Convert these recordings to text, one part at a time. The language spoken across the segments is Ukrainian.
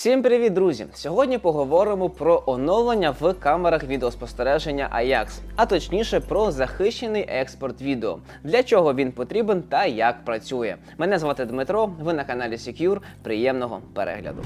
Всім привіт, друзі! Сьогодні поговоримо про оновлення в камерах відеоспостереження Ajax, а точніше про захищений експорт відео, для чого він потрібен та як працює. Мене звати Дмитро. Ви на каналі Secure. Приємного перегляду.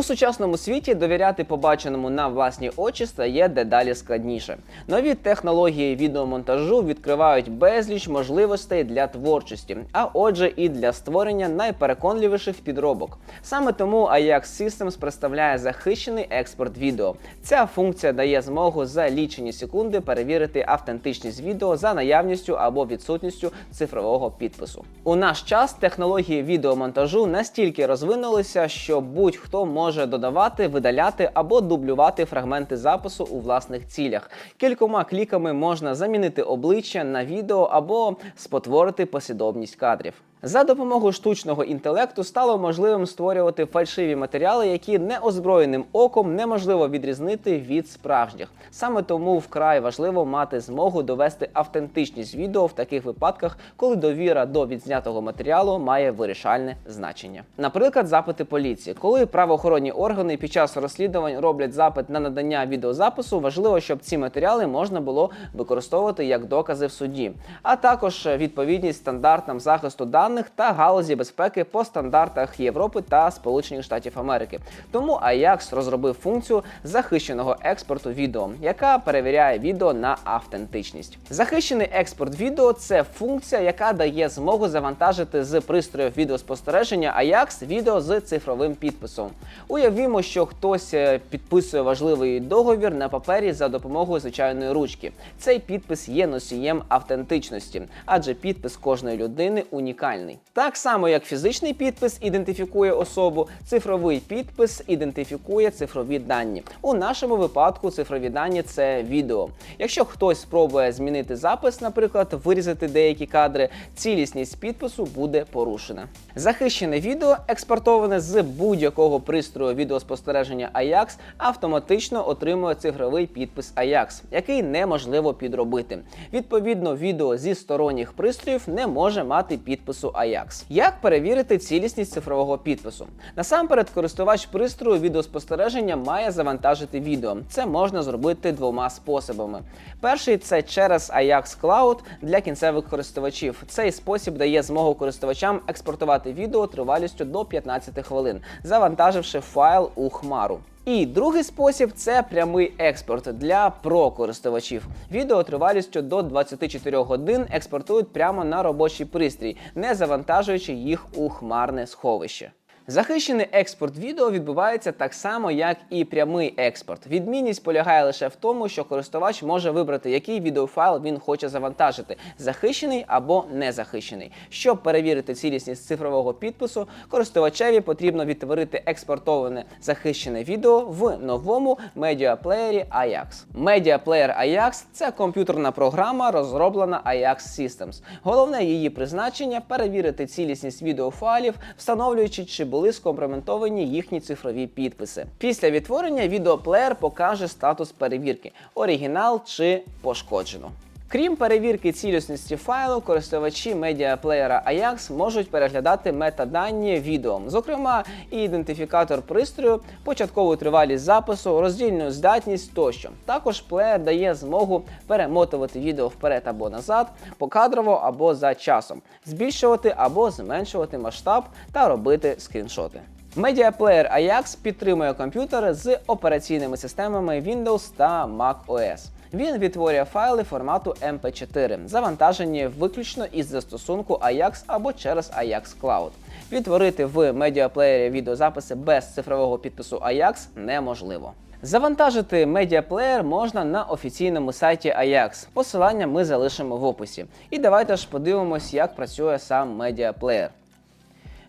У сучасному світі довіряти побаченому на власні очі стає дедалі складніше. Нові технології відеомонтажу відкривають безліч можливостей для творчості, а отже, і для створення найпереконливіших підробок. Саме тому Ajax Systems представляє захищений експорт відео. Ця функція дає змогу за лічені секунди перевірити автентичність відео за наявністю або відсутністю цифрового підпису. У наш час технології відеомонтажу настільки розвинулися, що будь-хто може додавати, видаляти або дублювати фрагменти запису у власних цілях. Кількома кліками можна замінити обличчя на відео або спотворити послідовність кадрів. За допомогою штучного інтелекту стало можливим створювати фальшиві матеріали, які неозброєним оком неможливо відрізнити від справжніх. Саме тому вкрай важливо мати змогу довести автентичність відео в таких випадках, коли довіра до відзнятого матеріалу має вирішальне значення. Наприклад, запити поліції, коли правоохоронні органи під час розслідувань роблять запит на надання відеозапису, важливо, щоб ці матеріали можна було використовувати як докази в суді, а також відповідність стандартам захисту даних та галузі безпеки по стандартах Європи та Сполучених Штатів Америки. Тому Ajax розробив функцію захищеного експорту відео, яка перевіряє відео на автентичність. Захищений експорт відео це функція, яка дає змогу завантажити з пристроїв відеоспостереження Ajax відео з цифровим підписом. Уявімо, що хтось е, підписує важливий договір на папері за допомогою звичайної ручки. Цей підпис є носієм автентичності, адже підпис кожної людини унікальний. Так само, як фізичний підпис ідентифікує особу, цифровий підпис ідентифікує цифрові дані. У нашому випадку цифрові дані це відео. Якщо хтось спробує змінити запис, наприклад, вирізати деякі кадри, цілісність підпису буде порушена. Захищене відео, експортоване з будь-якого пристрою відеоспостереження Ajax, автоматично отримує цифровий підпис Ajax, який неможливо підробити. Відповідно, відео зі сторонніх пристроїв не може мати підпису Ajax. Як перевірити цілісність цифрового підпису? Насамперед, користувач пристрою відеоспостереження має завантажити відео. Це можна зробити двома способами. Перший це через Ajax Cloud для кінцевих користувачів. Цей спосіб дає змогу користувачам експортувати відео тривалістю до 15 хвилин, завантаживши файл у хмару. І другий спосіб це прямий експорт для про-користувачів. Відео тривалістю до 24 годин експортують прямо на робочий пристрій, не завантажуючи їх у хмарне сховище. Захищений експорт відео відбувається так само, як і прямий експорт. Відмінність полягає лише в тому, що користувач може вибрати, який відеофайл він хоче завантажити захищений або незахищений. Щоб перевірити цілісність цифрового підпису, користувачеві потрібно відтворити експортоване захищене відео в новому медіаплеєрі Ajax. Медіаплеєр Ajax – це комп'ютерна програма, розроблена Ajax Systems. Головне її призначення перевірити цілісність відеофайлів, встановлюючи, чи були скомпроментовані їхні цифрові підписи. Після відтворення відеоплеєр покаже статус перевірки оригінал чи пошкоджено. Крім перевірки цілісності файлу, користувачі медіаплеєра Ajax можуть переглядати метадані відео, зокрема і ідентифікатор пристрою, початкову тривалість запису, роздільну здатність тощо. Також плеєр дає змогу перемотувати відео вперед або назад, покадрово або за часом, збільшувати або зменшувати масштаб та робити скріншоти. Медіаплеєр Ajax підтримує комп'ютери з операційними системами Windows та Mac OS. Він відтворює файли формату MP4, завантажені виключно із застосунку Ajax або через Ajax Cloud. Відтворити в медіаплеєрі відеозаписи без цифрового підпису Ajax неможливо. Завантажити медіаплеєр можна на офіційному сайті Ajax. Посилання ми залишимо в описі. І давайте ж подивимось, як працює сам медіаплеєр.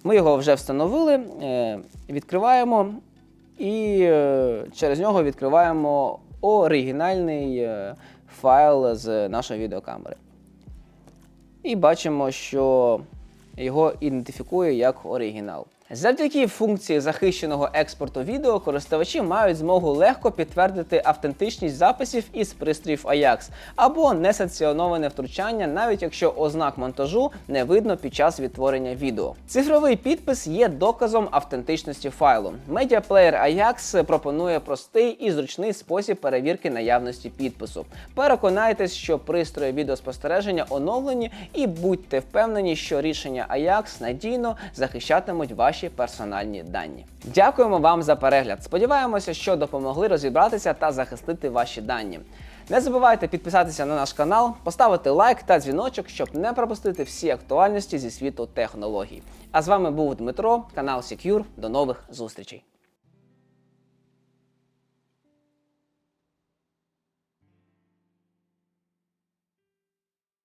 Ми його вже встановили, е, відкриваємо і е, через нього відкриваємо оригінальний е, файл з нашої відеокамери. І бачимо, що його ідентифікує як оригінал. Завдяки функції захищеного експорту відео користувачі мають змогу легко підтвердити автентичність записів із пристроїв AJAX або несанкціоноване втручання, навіть якщо ознак монтажу не видно під час відтворення відео. Цифровий підпис є доказом автентичності файлу. Медіаплеєр AJAX пропонує простий і зручний спосіб перевірки наявності підпису. Переконайтесь, що пристрої відеоспостереження оновлені, і будьте впевнені, що рішення AJAX надійно захищатимуть ваші персональні дані. Дякуємо вам за перегляд. Сподіваємося, що допомогли розібратися та захистити ваші дані. Не забувайте підписатися на наш канал, поставити лайк та дзвіночок, щоб не пропустити всі актуальності зі світу технологій. А з вами був Дмитро, канал Secure. До нових зустрічей.